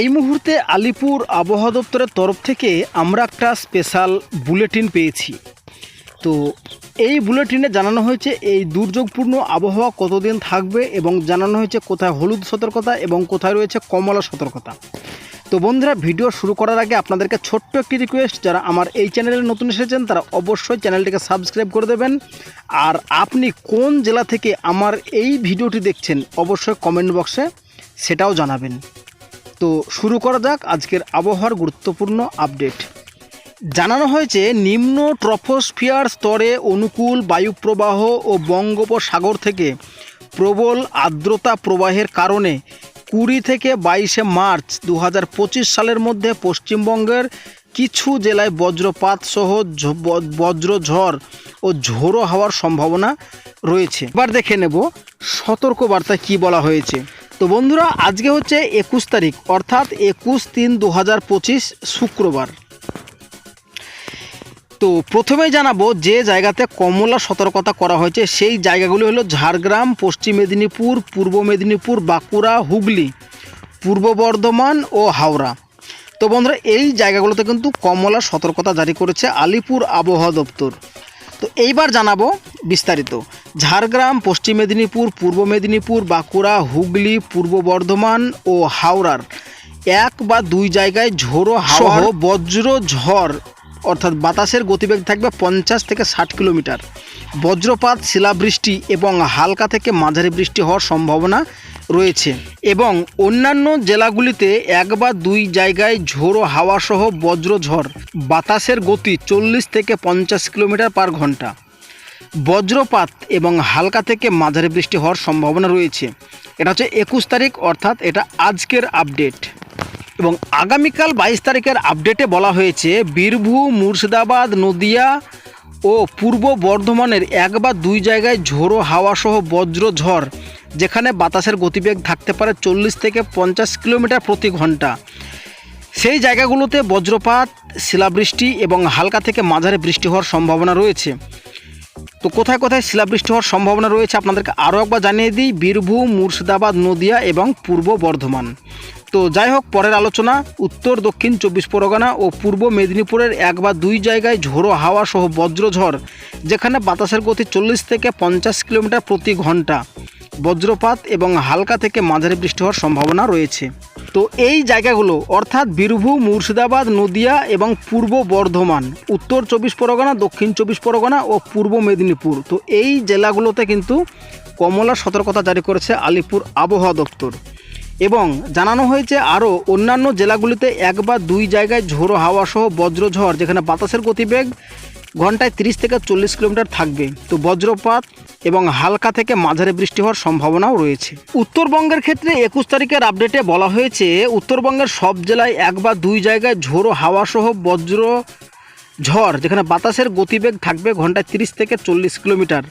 এই মুহূর্তে আলিপুর আবহাওয়া দপ্তরের তরফ থেকে আমরা একটা স্পেশাল বুলেটিন পেয়েছি। তো এই বুলেটিনে জানানো হয়েছে এই দুর্যোগপূর্ণ আবহাওয়া কতদিন থাকবে এবং জানানো হয়েছে কোথায় হলুদ সতর্কতা এবং কোথায় রয়েছে কমলা সতর্কতা। তো বন্ধুরা, ভিডিও শুরু করার আগে আপনাদেরকে ছোট্ট একটি রিকোয়েস্ট যারা আমার এই চ্যানেলে নতুন এসেছেন, তারা অবশ্যই চ্যানেলটিকে সাবস্ক্রাইব করে দেবেন। আর আপনি কোন জেলা থেকে আমার এই ভিডিওটি দেখছেন, অবশ্যই কমেন্ট বক্সে সেটাও জানাবেন। তো শুরু করা যাক আজকের আবহাওয়ার গুরুত্বপূর্ণ আপডেট। জানানো হয়েছে, নিম্ন ট্রফোস্ফিয়ার স্তরে অনুকূল বায়ুপ্রবাহ ও বঙ্গোপসাগর থেকে প্রবল আর্দ্রতা প্রবাহের কারণে কুড়ি থেকে বাইশে মার্চ দু হাজার পঁচিশ সালের মধ্যে পশ্চিমবঙ্গের কিছু জেলায় বজ্রপাত সহ বজ্রঝড় ও ঝোড়ো হওয়ার সম্ভাবনা রয়েছে। এবার দেখে নেব সতর্কবার্তায় কি বলা হয়েছে। তো বন্ধুরা, আজকে হচ্ছে একুশ তারিখ, অর্থাৎ একুশ তিন দু শুক্রবার। তো প্রথমেই জানাব যে জায়গাতে কমলা সতর্কতা করা হয়েছে, সেই জায়গাগুলি হলো ঝাড়গ্রাম, পশ্চিম মেদিনীপুর, পূর্ব মেদিনীপুর, বাঁকুড়া, হুগলি, পূর্ব বর্ধমান ও হাওড়া। তো বন্ধুরা, এই জায়গাগুলোতে কিন্তু কমলা সতর্কতা জারি করেছে আলিপুর আবহাওয়া দপ্তর। তো এইবার জানাব বিস্তারিত। ঝাড়গ্রাম পশ্চিম মেদিনীপুর পূর্ব মেদিনীপুর বাঁকুড়া হুগলি পূর্ব বর্ধমান ও হাওড়ার এক বা দুই জায়গায় ঝোড়ো হাওয়া বজ্র ঝড় অর্থাৎ বাতাসের গতিবেগ থাকবে পঞ্চাশ থেকে ষাট কিলোমিটার। বজ্রপাত শিলাবৃষ্টি এবং হালকা থেকে মাঝারি বৃষ্টি হওয়ার সম্ভাবনা রয়েছে এবং অন্যান্য জেলাগুলিতে এক বা দুই জায়গায় ঝোড়ো হাওয়া সহ বজ্রঝড় বাতাসের গতি চল্লিশ থেকে পঞ্চাশ কিলোমিটার পার ঘণ্টা। বজ্রপাত এবং হালকা থেকে মাঝারি বৃষ্টি হওয়ার সম্ভাবনা রয়েছে। এটা হচ্ছে একুশ তারিখ, অর্থাৎ এটা আজকের আপডেট। এবং আগামীকাল বাইশ তারিখের আপডেটে বলা হয়েছে, বীরভূম, মুর্শিদাবাদ, নদিয়া ও পূর্ব বর্ধমানের এক বা দুই জায়গায় ঝোড়ো হাওয়া সহ বজ্র ঝড়, যেখানে বাতাসের গতিবেগ থাকতে পারে চল্লিশ থেকে পঞ্চাশ কিলোমিটার প্রতি ঘণ্টা। সেই জায়গাগুলোতে বজ্রপাত, শিলাবৃষ্টি এবং হালকা থেকে মাঝারি বৃষ্টি হওয়ার সম্ভাবনা রয়েছে। তো কোথায় কোথায় শিলাবৃষ্টি হওয়ার সম্ভাবনা রয়েছে আপনাদেরকে আরও একবার জানিয়ে দিই। বীরভূম, মুর্শিদাবাদ, নদিয়া এবং পূর্ব বর্ধমান। তো যাই হোক, পরের আলোচনা, উত্তর, দক্ষিণ, চব্বিশ পরগনা ও পূর্ব মেদিনীপুরের এক বা দুই জায়গায় ঝোড়ো হাওয়া সহ বজ্রঝড় যেখানে বাতাসের গতি চল্লিশ থেকে পঞ্চাশ কিলোমিটার প্রতি ঘণ্টা, বজ্রপাত এবং হালকা থেকে মাঝারি বৃষ্টি হওয়ার সম্ভাবনা রয়েছে। তো এই জায়গাগুলো, অর্থাৎ বীরভূম, মুর্শিদাবাদ, নদিয়া এবং পূর্ব বর্ধমান, উত্তর চব্বিশ পরগনা, দক্ষিণ চব্বিশ পরগনা ও পূর্ব মেদিনীপুর। তো এই জেলাগুলোতে কিন্তু কমলা সতর্কতা জারি করেছে আলিপুর আবহাওয়া দপ্তর। এবং জানানো হয়েছে আরও, অন্যান্য জেলাগুলিতে এক বা দুই জায়গায় ঝোড়ো হাওয়া সহ বজ্রঝড়, যেখানে বাতাসের গতিবেগ ঘন্টায় তিরিশ থেকে চল্লিশ কিলোমিটার থাকবে। তো বজ্রপাত এবং হালকা থেকে মাঝারি বৃষ্টি হওয়ার সম্ভাবনাও রয়েছে। উত্তরবঙ্গের ক্ষেত্রে একুশ তারিখের আপডেটে বলা হয়েছে, উত্তরবঙ্গের সব জেলায় এক বা দুই জায়গায় ঝোড়ো হাওয়া সহ বজ্র ঝড়, যেখানে বাতাসের গতিবেগ থাকবে ঘন্টায় তিরিশ থেকে চল্লিশ কিলোমিটার।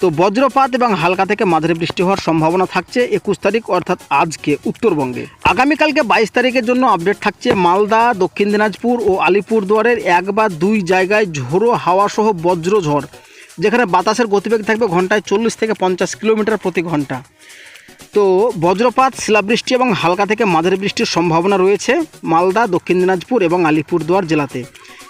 তো বজ্রপাত এবং হালকা থেকে মাঝারি বৃষ্টি হওয়ার সম্ভাবনা থাকছে একুশ তারিখ, অর্থাৎ আজকে উত্তরবঙ্গে। আগামীকালকে বাইশ তারিখের জন্য আপডেট থাকছে মালদা, দক্ষিণ দিনাজপুর ও আলিপুরদুয়ারের এক বা দুই জায়গায় ঝোড়ো হাওয়া সহ বজ্রঝড় যেখানে বাতাসের গতিবেগ থাকবে ঘন্টায় চল্লিশ থেকে পঞ্চাশ কিলোমিটার প্রতি ঘণ্টা। তো বজ্রপাত, শিলাবৃষ্টি এবং হালকা থেকে মাঝারি বৃষ্টির সম্ভাবনা রয়েছে মালদা, দক্ষিণ দিনাজপুর এবং আলিপুরদুয়ার জেলাতে।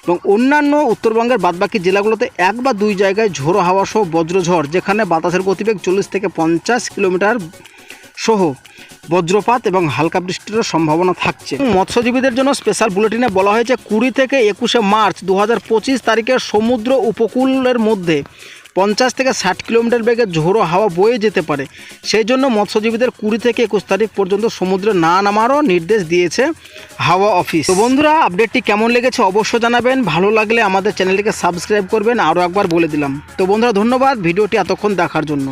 এবং অন্যান্য উত্তরবঙ্গের বাদবাকি জেলাগুলোতে এক বা দুই জায়গায় ঝোড়ো হাওয়া সহ বজ্রঝড়, যেখানে বাতাসের গতিবেগ চল্লিশ থেকে পঞ্চাশ কিলোমিটার সহ বজ্রপাত এবং হালকা বৃষ্টির সম্ভাবনা থাকছে। মৎস্যজীবীদের জন্য স্পেশাল বুলেটিনে বলা হয়েছে কুড়ি থেকে একুশে মার্চ দু তারিখে সমুদ্র উপকূলের মধ্যে পঞ্চাশ থেকে ষাট কিলোমিটার বেগে ঝোড়ো হাওয়া বয়ে যেতে পারে। সেই জন্য মৎস্যজীবীদের কুড়ি থেকে একুশ তারিখ পর্যন্ত সমুদ্রে না নামারও নির্দেশ দিয়েছে হাওয়া অফিস। তো বন্ধুরা, আপডেটটি কেমন লেগেছে অবশ্যই জানাবেন। ভালো লাগলে আমাদের চ্যানেলটিকে সাবস্ক্রাইব করবেন। আরও একবার বলে দিলাম। তো বন্ধুরা, ধন্যবাদ ভিডিওটি এতক্ষণ দেখার জন্য।